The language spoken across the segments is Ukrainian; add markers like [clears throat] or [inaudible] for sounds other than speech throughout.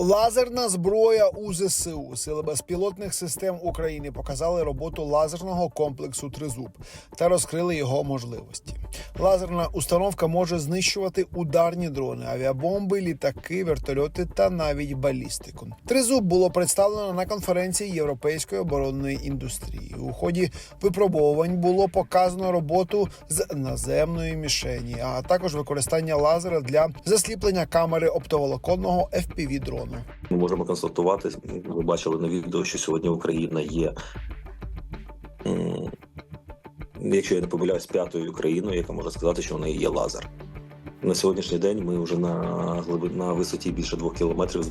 Лазерна зброя у ЗСУ. Сили безпілотних систем України показали роботу лазерного комплексу Тризуб та розкрили його можливості. Лазерна установка може знищувати ударні дрони, авіабомби, літаки, вертольоти та навіть балістику. Тризуб було представлено на конференції європейської оборонної індустрії. У ході випробовувань було показано роботу з наземної мішені, а також використання лазера для засліплення камери оптоволоконного fpv дрону. Ми можемо констатувати, ви бачили на відео, що сьогодні Україна є, якщо я не помиляюсь, п'ятою країною, яка може сказати, що в неї є лазер. На сьогоднішній день ми вже на на висоті більше двох кілометрів з-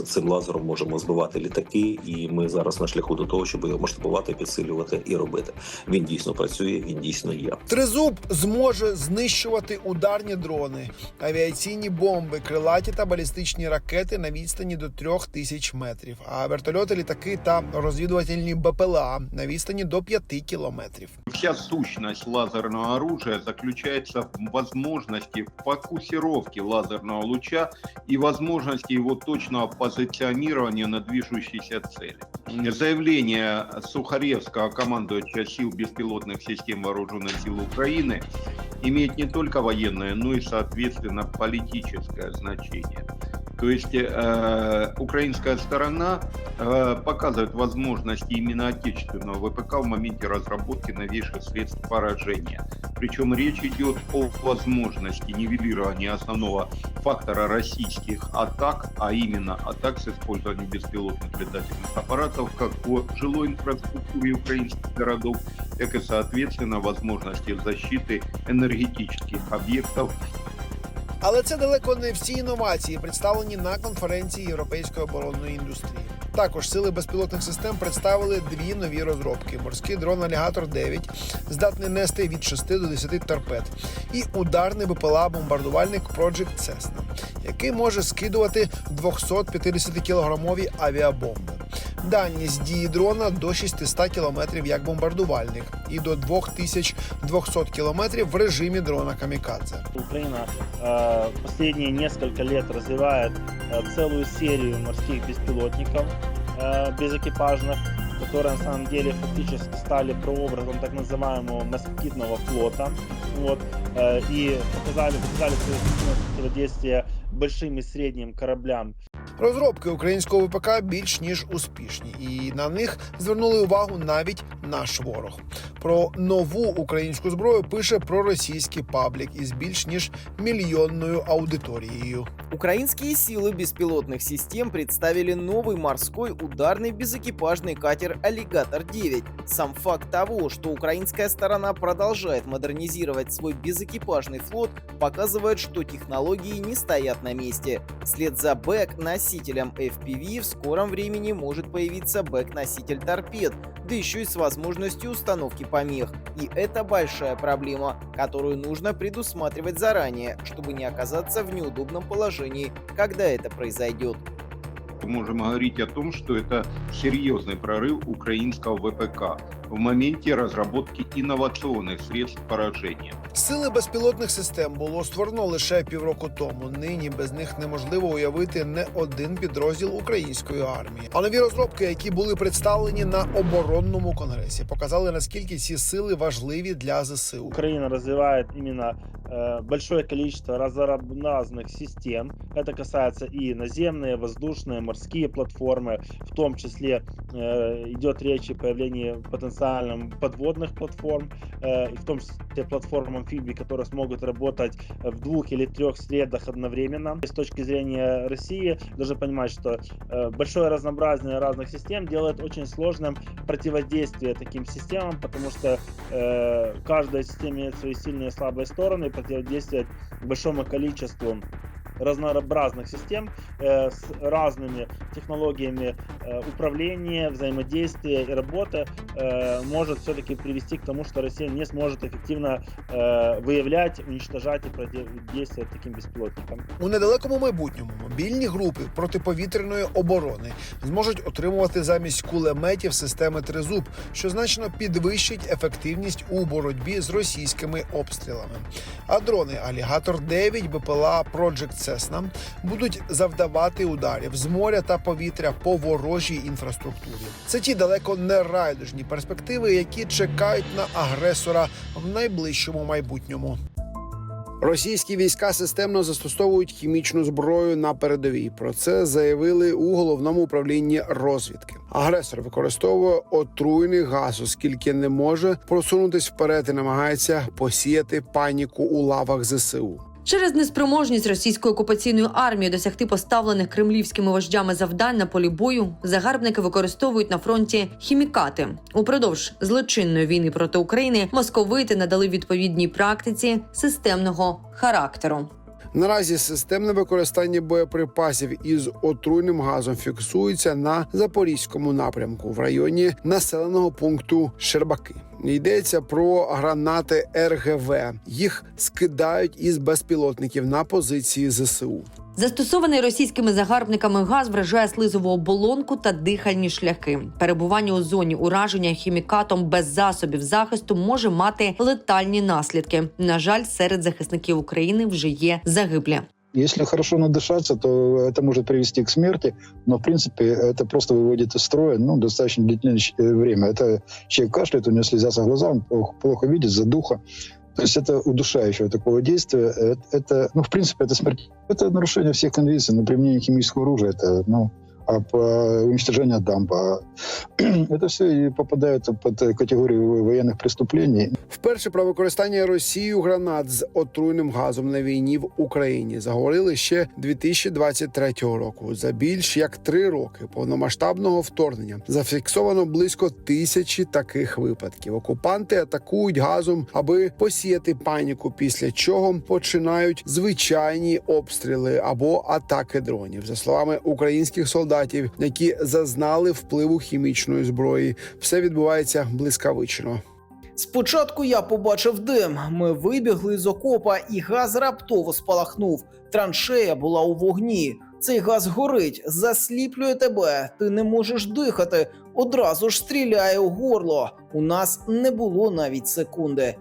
е, цим лазером можемо збивати літаки, і ми зараз на шляху до того, щоб його масштабувати, підсилювати і робити. Він дійсно працює, він дійсно є. Тризуб зможе знищувати ударні дрони, авіаційні бомби, крилаті та балістичні ракети на відстані до трьох тисяч метрів, а вертольоти, літаки та розвідувальні БПЛА на відстані до п'яти кілометрів. Вся сущность лазерного оружия заключается в возможности фокусировки лазерного луча и возможности его точного позиционирования на движущейся цели. Заявление Сухаревского, командующего сил беспилотных систем вооруженных сил Украины, имеет не только военное, но и, соответственно, политическое значение. То есть э, украинская сторона э, показывает возможности именно отечественного ВПК в моменте разработки новейших средств поражения. Причем речь идет о возможности нивелирования основного фактора российских атак, а именно атак с использованием беспилотных летательных аппаратов как по жилой инфраструктуре украинских городов, так и, соответственно, возможности защиты энергетических объектов Але це далеко не всі інновації, представлені на конференції європейської оборонної індустрії. Також сили безпілотних систем представили дві нові розробки: морський дрон Алігатор 9 здатний нести від 6 до 10 торпед, і ударний БПЛА бомбардувальник Project Cessna, який може скидувати 250 кілограмові авіабомби. Дальність дії дрона до 600 км як бомбардувальник і до 2200 км в режимі дрона камікадзе. Украина э, последние несколько лет развивает э, целую серию морских беспилотников э, безэкипажных, которые на самом деле фактически стали прообразом так называемого москитного флота. Вот, э, и показали, показали свою эффективность противодействия большим и средним кораблям Розробки українського ВПК більш ніж успішні, і на них звернули увагу навіть наш ворог. Про нову українську зброю пише проросійський паблік із більш ніж мільйонною аудиторією. Украинские силы беспилотных систем представили новый морской ударный безэкипажный катер «Аллигатор-9». Сам факт того, что украинская сторона продолжает модернизировать свой безэкипажный флот, показывает, что технологии не стоят на месте. Вслед за бэк-носителем FPV в скором времени может появиться бэк-носитель торпед, да еще и с возможностью установки помех. И это большая проблема, которую нужно предусматривать заранее, чтобы не оказаться в неудобном положении, когда это произойдет. мы можем говорить о том, что это серьезный прорыв украинского ВПК в моменте разработки инновационных средств поражения. Сили безпілотних систем було створено лише півроку тому. Нині без них неможливо уявити не один підрозділ української армії. А нові розробки, які були представлені на оборонному конгресі, показали наскільки ці сили важливі для ЗСУ. Украина развивает именно э, большое количество разнообразных систем. Это касается и наземные, воздушные, морские платформы. В том числе э, идет речь о появлении потенциальным подводных платформ, э, и в том числе платформ амфибий, которые смогут работать в двух или трех средах одновременно. С точки зрения России, должны понимать, что э, большое разнообразие разных систем делает очень сложным противодействие таким системам, потому что э, каждая система имеет свои сильные и слабые стороны, и противодействовать большому количеству разнообразных систем э, с разными технологиями э, управления, взаимодействия и работы э, может все-таки привести к тому, что Россия не сможет эффективно э, выявлять, уничтожать и противодействовать таким беспилотникам. У недалекому майбутньому Мобільні групи протиповітряної оборони зможуть отримувати замість кулеметів системи тризуб, що значно підвищить ефективність у боротьбі з російськими обстрілами. А дрони Алігатор 9 БПЛА Project Cessna будуть завдавати ударів з моря та повітря по ворожій інфраструктурі. Це ті далеко не райдужні перспективи, які чекають на агресора в найближчому майбутньому. Російські війська системно застосовують хімічну зброю на передовій. Про це заявили у головному управлінні розвідки. Агресор використовує отруйний газ, оскільки не може просунутись вперед і намагається посіяти паніку у лавах ЗСУ. Через неспроможність російської окупаційної армії досягти поставлених кремлівськими вождями завдань на полі бою, загарбники використовують на фронті хімікати. Упродовж злочинної війни проти України московити надали відповідній практиці системного характеру. Наразі системне використання боєприпасів із отруйним газом фіксується на запорізькому напрямку в районі населеного пункту Щербаки. Йдеться про гранати РГВ. Їх скидають із безпілотників на позиції ЗСУ. Застосований російськими загарбниками газ вражає слизову оболонку та дихальні шляхи. Перебування у зоні ураження хімікатом без засобів захисту може мати летальні наслідки. На жаль, серед захисників України вже є загиблі. Если хорошо надышаться, то это может привести к смерти, но в принципе это просто выводит из строя ну, достаточно длительное э, время. Это человек кашляет, у него слезятся глаза, он плохо, плохо видит, задуха. То есть это удушающего такого действия. Это, это, ну, в принципе, это смерть. Это нарушение всех конвенций на применение химического оружия. Это, ну, а по уничтожению дамба. [clears throat] Это все попадает под категорию военных преступлений. Вперше про використання Росією гранат з отруйним газом на війні в Україні заговорили ще 2023 року. За більш як три роки повномасштабного вторгнення зафіксовано близько тисячі таких випадків. Окупанти атакують газом, аби посіяти паніку, після чого починають звичайні обстріли або атаки дронів. За словами українських солдатів, які зазнали впливу хімічної зброї, все відбувається блискавично. Спочатку я побачив дим. Ми вибігли з окопа, і газ раптово спалахнув. Траншея була у вогні. Цей газ горить, засліплює тебе. Ти не можеш дихати. Одразу ж стріляє у горло. У нас не було навіть секунди.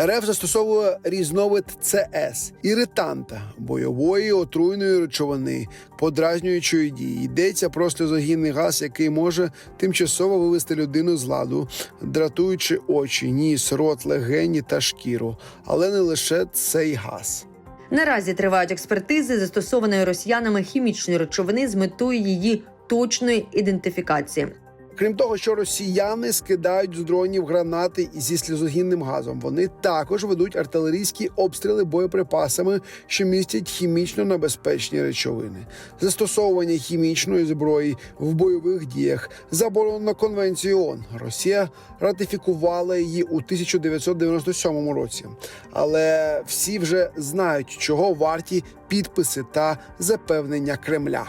РФ застосовує різновид ЦС іританта бойової отруйної речовини, подразнюючої дії. Йдеться про сльозогінний газ, який може тимчасово вивести людину з ладу, дратуючи очі, ніс, рот, легені та шкіру, але не лише цей газ. Наразі тривають експертизи застосованої росіянами хімічної речовини з метою її точної ідентифікації. Крім того, що росіяни скидають з дронів гранати зі сльозогінним газом, вони також ведуть артилерійські обстріли боєприпасами, що містять хімічно небезпечні речовини. Застосовування хімічної зброї в бойових діях заборонено конвенцією ООН. Росія ратифікувала її у 1997 році. Але всі вже знають, чого варті підписи та запевнення Кремля.